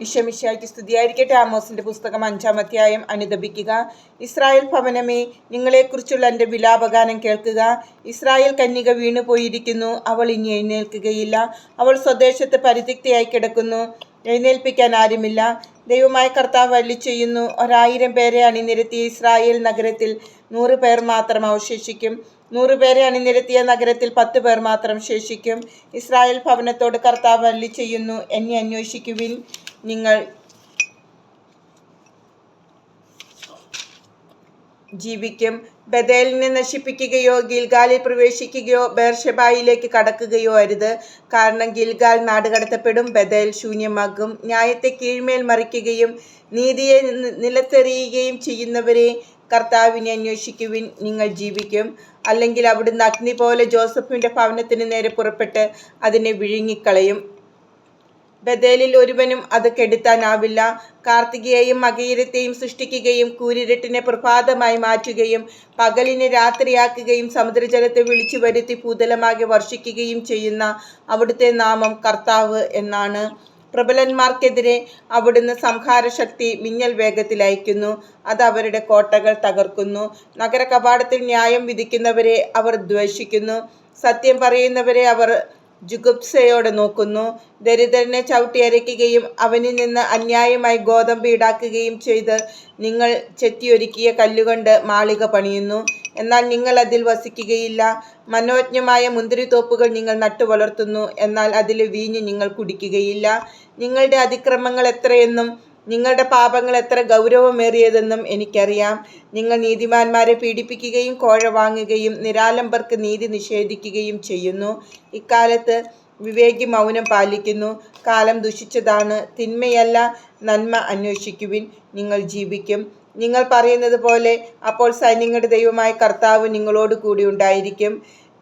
ഇഷമിഷായ്ക്ക് സ്തുതിയായിരിക്കട്ടെ. ആമോസിന്റെ പുസ്തകം അഞ്ചാം അധ്യായം അനുദപിക്കുക. ഇസ്രായേൽ ഭവനമേ നിങ്ങളെക്കുറിച്ചുള്ള എന്റെ വിലാപഗാനം കേൾക്കുക. ഇസ്രായേൽ കന്യക വീണുപോയിരിക്കുന്നു അവൾ ഇനി എഴുന്നേൽക്കുകയില്ല. അവൾ സ്വദേശത്ത് പരിത്യക്തയായി കിടക്കുന്നു. എഴുന്നേൽപ്പിക്കാൻ ആരുമില്ല. ദൈവമായ കർത്താവ് അല്ലി ചെയ്യുന്നു. ഒരായിരം പേരെ അണിനിരത്തിയ ഇസ്രായേൽ നഗരത്തിൽ നൂറ് പേർ മാത്രം അവശേഷിക്കും. നൂറ് പേരെ അണിനിരത്തിയ നഗരത്തിൽ പത്ത് പേർ മാത്രം ശേഷിക്കും. ഇസ്രായേൽ ഭവനത്തോട് കർത്താവ് അല്ലി ചെയ്യുന്നു. എന്നെ അന്വേഷിക്കുവിൻ. നിങ്ങൾ ജീവിക്കും. ബദേലിനെ നശിപ്പിക്കുകയോ ഗിൽഗാലിൽ പ്രവേശിക്കുകയോ ബേർഷബായിലേക്ക് കടക്കുകയോ അരുത്. കാരണം ഗിൽഗാൽ നാടുകടത്തപ്പെടും ബദേൽ ശൂന്യമാകും. ന്യായത്തെ കീഴ്മേൽ മറിക്കുകയും നീതിയെ നിലത്തെറിയുകയും ചെയ്യുന്നവരെ കർത്താവിനെ അന്വേഷിക്കുവിൻ നിങ്ങൾ ജീവിക്കും. അല്ലെങ്കിൽ അവിടുന്ന് അഗ്നി പോലെ ജോസഫിന്റെ ഭവനത്തിന് നേരെ പുറപ്പെട്ട് അതിനെ വിഴുങ്ങിക്കളയും. ബദേലിൽ ഒരുവനും അത് കെടുത്താനാവില്ല. കാർത്തികയെയും മകയിരത്തെയും സൃഷ്ടിക്കുകയും കൂരിരുട്ടിനെ പ്രഭാതമായി മാറ്റുകയും പകലിനെ രാത്രിയാക്കുകയും സമുദ്രജലത്തെ വിളിച്ചു വരുത്തി ഭൂതലമാകെ വർഷിക്കുകയും ചെയ്യുന്ന അവിടുത്തെ നാമം കർത്താവ് എന്നാണ്. പ്രബലന്മാർക്കെതിരെ അവിടുന്ന് സംഹാരശക്തി മിന്നൽ വേഗത്തിൽ അയക്കുന്നു അത് അവരുടെ കോട്ടകൾ തകർക്കുന്നു. നഗര കവാടത്തിൽ ന്യായം വിധിക്കുന്നവരെ അവർ ദ്വേഷിക്കുന്നു. സത്യം പറയുന്നവരെ അവർ ജുഗുപ്സയോടെ നോക്കുന്നു. ദരിദ്രനെ ചവിട്ടി അരയ്ക്കുകയും അവനിൽ നിന്ന് അന്യായമായി ഗോതമ്പ് ഈടാക്കുകയും ചെയ്ത് നിങ്ങൾ ചെത്തിയൊരുക്കിയ കല്ലുകൊണ്ട് മാളിക പണിയുന്നു. എന്നാൽ നിങ്ങൾ അതിൽ വസിക്കുകയില്ല. മനോജ്ഞമായ മുന്തിരിത്തോപ്പുകൾ നിങ്ങൾ നട്ടുവളർത്തുന്നു. എന്നാൽ അതിലെ വീഞ്ഞ് നിങ്ങൾ കുടിക്കുകയില്ല. നിങ്ങളുടെ അതിക്രമങ്ങൾ എത്രയെന്നും നിങ്ങളുടെ പാപങ്ങൾ എത്ര ഗൗരവമേറിയതെന്നും എനിക്കറിയാം. നിങ്ങൾ നീതിമാന്മാരെ പീഡിപ്പിക്കുകയും കോഴ വാങ്ങുകയും നിരാലംബർക്ക് നീതി നിഷേധിക്കുകയും ചെയ്യുന്നു. ഇക്കാലത്ത് വിവേകി മൗനം പാലിക്കുന്നു. കാലം ദുഷിച്ചതാണ്. തിന്മയല്ല നന്മ അന്വേഷിക്കുവിൻ. നിങ്ങൾ ജീവിക്കും. നിങ്ങൾ പറയുന്നത് പോലെ അപ്പോൾ സൈന്യങ്ങളുടെ ദൈവമായ കർത്താവ് നിങ്ങളോട് കൂടി ഉണ്ടായിരിക്കും.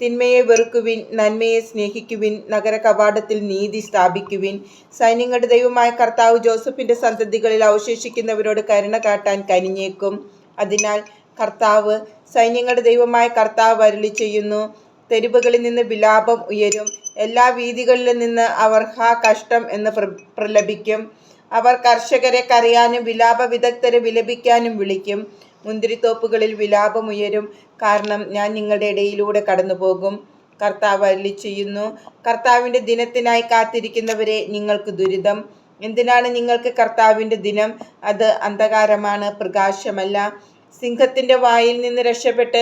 തിന്മയെ വെറുക്കുവിൻ നന്മയെ സ്നേഹിക്കുവിൻ നഗര കവാടത്തിൽ നീതി സ്ഥാപിക്കുവിൻ. സൈന്യങ്ങളുടെ ദൈവമായ കർത്താവ് ജോസഫിന്റെ സന്തതികളിൽ അവശേഷിക്കുന്നവരോട് കരുണ കാട്ടാൻ കനിഞ്ഞേക്കും. അതിനാൽ കർത്താവ് സൈന്യങ്ങളുടെ ദൈവമായ കർത്താവ് അരുളി ചെയ്യുന്നു തെരുവുകളിൽ നിന്ന് വിലാപം ഉയരും എല്ലാ വീതികളിലും നിന്ന് അവർ ഹാ കഷ്ടം എന്ന് പ്രലപിക്കും. അവർ കർഷകരെ കരയാനും വിലാപ വിദഗ്ധരെ വിലപിക്കാനും വിളിക്കും. മുന്തിരിത്തോപ്പുകളിൽ വിലാപമുയരും കാരണം ഞാൻ നിങ്ങളുടെ ഇടയിലൂടെ കടന്നു പോകും കർത്താവ് അരുളി ചെയ്യുന്നു കർത്താവിന്റെ ദിനത്തിനായി കാത്തിരിക്കുന്നവരെ നിങ്ങൾക്ക് ദുരിതം. എന്തിനാണ് നിങ്ങൾക്ക് കർത്താവിന്റെ ദിനം? അത് അന്ധകാരമാണ് പ്രകാശമല്ല. സിംഹത്തിന്റെ വായിൽ നിന്ന് രക്ഷപ്പെട്ട്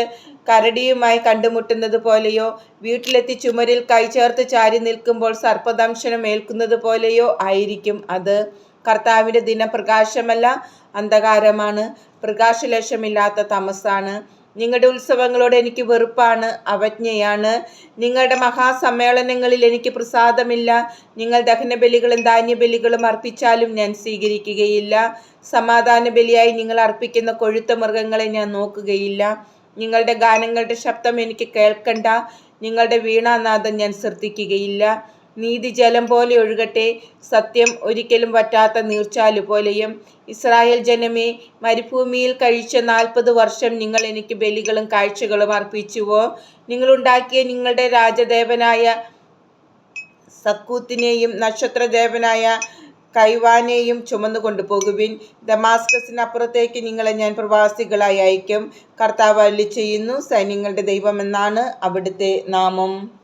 കരടിയുമായി കണ്ടുമുട്ടുന്നത് പോലെയോ വീട്ടിലെത്തി ചുമരിൽ കൈ ചേർത്ത് ചാരി നിൽക്കുമ്പോൾ സർപ്പദംശനം ഏൽക്കുന്നത് പോലെയോ ആയിരിക്കും അത്. കർത്താവിന്റെ ദിനം പ്രകാശമല്ല അന്ധകാരമാണ് പ്രകാശലക്ഷമില്ലാത്ത തമസാണ് നിങ്ങളുടെ ഉത്സവങ്ങളോട് എനിക്ക് വെറുപ്പാണ് അവജ്ഞയാണ്. നിങ്ങളുടെ മഹാസമ്മേളനങ്ങളിൽ എനിക്ക് പ്രസാദമില്ല. നിങ്ങൾ ദഹനബലികളും ധാന്യബലികളും അർപ്പിച്ചാലും ഞാൻ സ്വീകരിക്കുകയില്ല. സമാധാന ബലിയായി നിങ്ങൾ അർപ്പിക്കുന്ന കൊഴുത്ത മൃഗങ്ങളെ ഞാൻ നോക്കുകയില്ല. നിങ്ങളുടെ ഗാനങ്ങളുടെ ശബ്ദം എനിക്ക് കേൾക്കണ്ട. നിങ്ങളുടെ വീണാനാഥം ഞാൻ ശ്രദ്ധിക്കുകയില്ല. നീതി ജലം പോലെ ഒഴുകട്ടെ. സത്യം ഒരിക്കലും വറ്റാത്ത നീർച്ചാലു പോലെയും. ഇസ്രായേൽ ജനമേ മരുഭൂമിയിൽ കഴിച്ച നാൽപ്പത് വർഷം നിങ്ങൾ എനിക്ക് ബലികളും കാഴ്ചകളും അർപ്പിച്ചുവോ? നിങ്ങളുണ്ടാക്കിയ നിങ്ങളുടെ രാജദേവനായ സക്കൂത്തിനെയും നക്ഷത്രദേവനായ കൈവാനെയും ചുമന്നു കൊണ്ടുപോകുവിൻ. ദമാസ്കസിനപ്പുറത്തേക്ക് നിങ്ങളെ ഞാൻ പ്രവാസികളായി അയക്കും. കർത്താവ് അല്ലി ചെയ്യുന്നു സൈന്യങ്ങളുടെ ദൈവമെന്നാണ് അവിടുത്തെ നാമം.